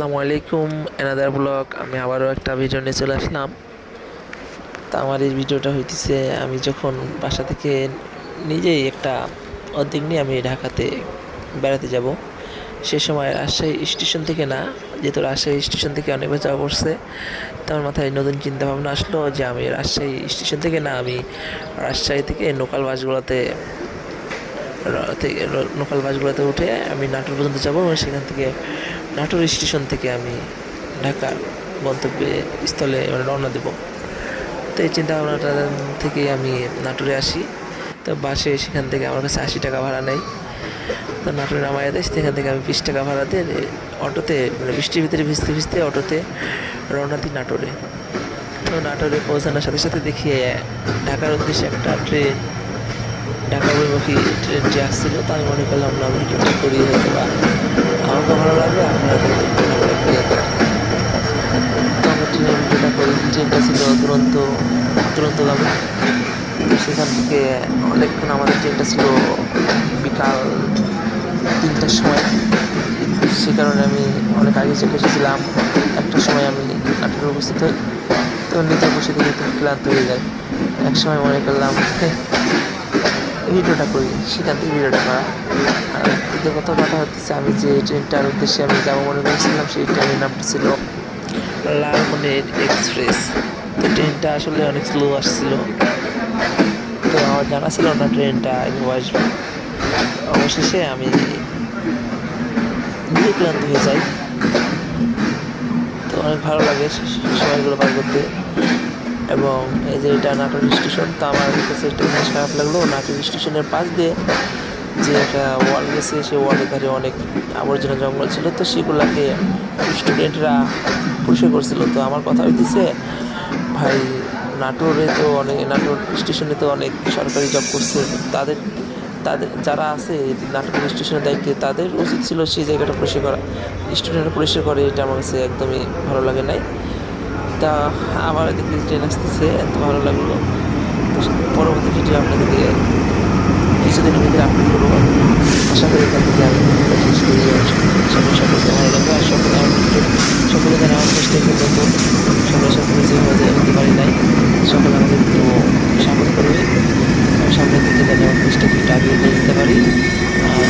আসসালামু আলাইকুম another blog আমি আবারও একটা ভিডিও নিয়ে চলে আসলাম। তা আমার এই ভিডিওটা হইতেছে, আমি যখন বাসা থেকে নিজেই একটা অর্ধেক নিয়ে আমি ঢাকাতে বেড়াতে যাব, সে সময় রাজশাহী স্টেশন থেকে না, যেহেতু রাজশাহী স্টেশন থেকে অনেকবার যাওয়া পড়ছে, তো আমার মাথায় নতুন চিন্তাভাবনা আসলো যে আমি রাজশাহী স্টেশন থেকে না, আমি রাজশাহী থেকে লোকাল বাসগুলোতে থেকে লোকাল বাসগুলোতে উঠে আমি নাটোর পর্যন্ত যাব এবং সেখান থেকে নাটোর স্টেশন থেকে আমি ঢাকার গন্তব্যে স্থলে মানে রওনা দেব। তো এই চিন্তা ভাবনাটা থেকেই আমি নাটোরে আসি। তো বাসে সেখান থেকে আমার কাছে আশি টাকা ভাড়া নেয়। তো নাটোরে নামাই দেয় সেখান থেকে আমি বিশ টাকা ভাড়া দিয়ে অটোতে মানে বৃষ্টির ভিতরে ভিজতে ভিজতে অটোতে রওনা দিই নাটোরে। তো নাটোরে পৌঁছানোর সাথে সাথে দেখি ঢাকার উদ্দেশ্যে একটা ট্রেন ঢাকা অভিমুখী ট্রেনটি আসছিল, তো আমি মনে করলাম না ভিডিওটা করি হয়তো বা ভালো লাগবে আপনাদের ভালো আমি ট্রেনের ভিডিওটা করি ট্রেনটা ছিল দুরন্ত দুরন্তগামী সেখান থেকে অনেকক্ষণ আমাদের ট্রেনটা ছিল বিকাল তিনটার সময় সে কারণে আমি অনেক আগে চলে এসেছিলাম একটার সময় আমি নাটোরে উপস্থিত হই তো নিজে বসে থেকে একটু ক্লান্ত হয়ে যায় এক সময় মনে করলাম ভিডিওটা করি সেখান থেকে ভিডিওটা করা দ্বিতীয় কথা কথা হচ্ছে। আমি যে ট্রেনটার উদ্দেশ্যে আমি যাব মনে করেছিলাম, সেই ট্রেনের নামটা ছিল লালমনির এক্সপ্রেস। তো ট্রেনটা আসলে অনেক স্লো আসছিল। তো আমার জানা ছিল না ট্রেনটা এভাবে আসবে। অবশেষে আমি নিজে ক্লান্ত হয়ে যাই। তো অনেক ভালো লাগে সময়গুলো পার করতে। এবং এই যে এটা নাটোর স্টেশন, তো আমার কাছে একটা খারাপ লাগল। নাটোর স্টেশনের পাশ দিয়ে যে একটা ওয়াল গেছে সে ওয়ালের ধারে অনেক আবর্জনা জঙ্গল ছিল। তো সেগুলাকে স্টুডেন্টরা পরিষ্কার করছিল। তো আমার কথা হইতেছে, ভাই, নাটোরে তো অনেক, নাটোর স্টেশনে তো অনেক সরকারি জব করছে। তাদের তাদের, যারা আছে নাটক স্টেশনের দায়িত্বে, তাদের উচিত ছিল সেই জায়গাটা পরিষ্কার করা। স্টুডেন্টরা পরিষ্কার করে এটা আমার কাছে একদমই ভালো লাগে নাই। তা আবার দেখি ট্রেন আসতেছে, এত ভালো লাগল। পরবর্তী ভিডিও আপনাদেরকে কিছুদিনের আপনি করব। আশা করি এখান থেকে আমি শেষ করি সকলে সকলকে ভালো লাগবে আর সকলে আমার সকলে যেন আমার চেষ্টা করতে সকলে সকলে যেভাবে হতে পারি নাই। সকলে আমাদের তো সাপোর্ট করবে। সামনের দিকে যেন চেষ্টাকে একটু আগিয়ে নিয়ে যেতে পারি। আর